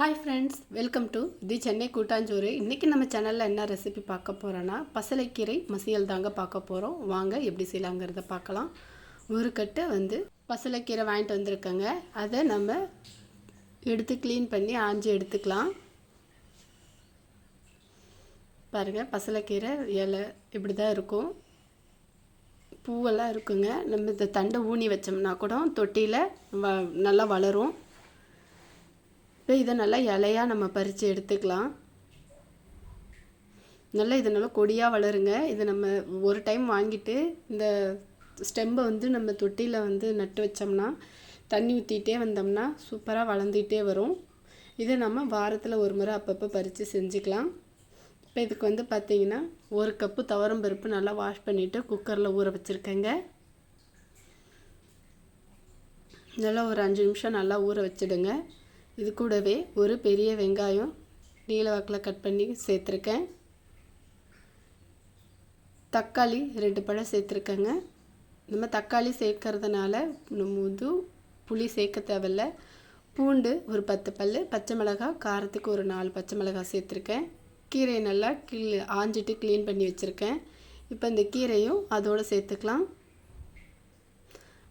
Hi friends welcome to the Chennai Koottanchoru. இன்றைக்கி நம்ம சேனலில் என்ன ரெசிபி பார்க்க போகிறோன்னா பசலைக்கீரை மசியல் தாங்க பார்க்க போகிறோம் வாங்க எப்படி செய்யலாங்கிறத பார்க்கலாம். ஒரு கட்டை வந்து பசலைக்கீரை வாங்கிட்டு வந்திருக்கேங்க. அதை நம்ம எடுத்து க்ளீன் பண்ணி ஆஞ்சு எடுத்துக்கலாம். பாருங்கள் பசலைக்கீரை இலை இப்படி தான் இருக்கும். பூவெல்லாம் இருக்குங்க. நம்ம இந்த தண்டை ஊனி வச்சோம்னா கூட தொட்டியில் வ நல்லா வளரும். இப்போ இதை நல்லா இலையாக நம்ம பறித்து எடுத்துக்கலாம். நல்லா இது நல்லா கொடியாக வளருங்க. இது நம்ம ஒரு டைம் வாங்கிட்டு இந்த ஸ்டெம்பை வந்து நம்ம தொட்டியில் வந்து நட்டு வச்சோம்னா தண்ணி ஊற்றிட்டே வந்தோம்னா சூப்பராக வளர்ந்துக்கிட்டே வரும். இதை நம்ம வாரத்தில் ஒரு முறை அப்பப்போ பறித்து செஞ்சுக்கலாம். இப்போ இதுக்கு வந்து பார்த்திங்கன்னா ஒரு கப்பு துவரம் பருப்பு நல்லா வாஷ் பண்ணிவிட்டு குக்கரில் ஊற வச்சுருக்கேங்க. நல்லா ஒரு அஞ்சு நிமிஷம் நல்லா ஊற வச்சுடுங்க. இது கூடவே ஒரு பெரிய வெங்காயம் நீல வாக்கில் கட் பண்ணி சேர்த்துருக்கேன். தக்காளி ரெண்டு பழம் சேர்த்துருக்கேங்க. நம்ம தக்காளி சேர்க்கறதுனால முது புளி சேர்க்க தேவையில்ல. பூண்டு ஒரு பத்து பல் பச்சை மிளகாய் காரத்துக்கு ஒரு நாலு பச்சை மிளகாய் சேர்த்துருக்கேன். கீரையை நல்லா கிளி ஆஞ்சிட்டு க்ளீன் பண்ணி வச்சுருக்கேன். இப்போ இந்த கீரையும் அதோடு சேர்த்துக்கலாம்.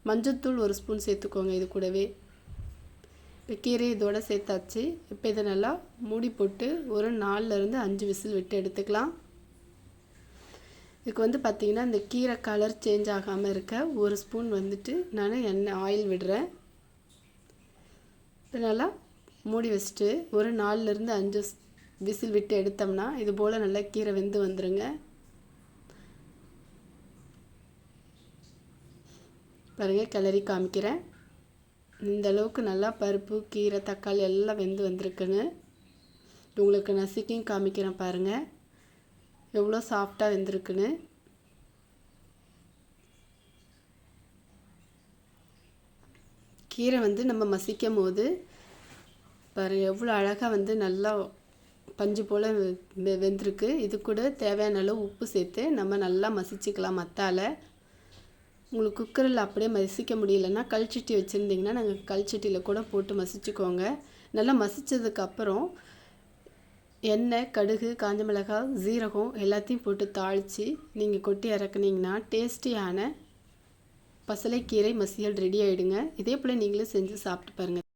மஞ்சத்தூள் ஒரு ஸ்பூன் சேர்த்துக்கோங்க இது கூடவே. இப்போ கீரை இதோடு சேர்த்தாச்சு. இப்போ இதை நல்லா மூடி போட்டு ஒரு நாலுலேருந்து அஞ்சு விசில் விட்டு எடுத்துக்கலாம். இதுக்கு வந்து பார்த்திங்கன்னா இந்த கீரை கலர் சேஞ்ச் ஆகாமல் இருக்க ஒரு ஸ்பூன் வந்துட்டு நான் எண்ணெய் ஆயில் விடுறேன். இப்போ நல்லா மூடி வச்சுட்டு ஒரு நாலுலேருந்து அஞ்சு விசில் விட்டு எடுத்தோம்னா இது போல் நல்லா கீரை வெந்து வந்துடுங்க பாருங்கள் கிளறி காமிக்கிறேன். இந்த அளவுக்கு நல்லா பருப்பு கீரை தக்காளி எல்லாம் வெந்து வந்திருக்குன்னு. உங்களுக்கு நசுக்கியும் காமிக்கிறேன் பாருங்கள் எவ்வளோ சாஃப்டாக வெந்திருக்குன்னு. கீரை வந்து நம்ம மசிக்கும் போது பாரு எவ்வளோ அழகாக வந்து நல்லா பஞ்சு போல் வெந்திருக்கு. இது கூட தேவையான அளவு உப்பு சேர்த்து நம்ம நல்லா மசிச்சுக்கலாம் மத்தால். உங்களுக்கு குக்கரில் அப்படியே மசிக்க முடியலன்னா கல்ச்சட்டி வச்சுருந்திங்கன்னா நாங்கள் கல்ச்சட்டியில் கூட போட்டு மசிச்சுக்கோங்க. நல்லா மசித்ததுக்கப்புறம் எண்ணெய் கடுகு காஞ்ச மிளகாய் ஜீரகம் எல்லாத்தையும் போட்டு தாளித்து நீங்கள் கொட்டி இறக்குனீங்கன்னா டேஸ்டியான பசலைக்கீரை மசியல் ரெடி ஆகிடுங்க இதே போல் நீங்களும் செஞ்சு சாப்பிட்டு பாருங்கள்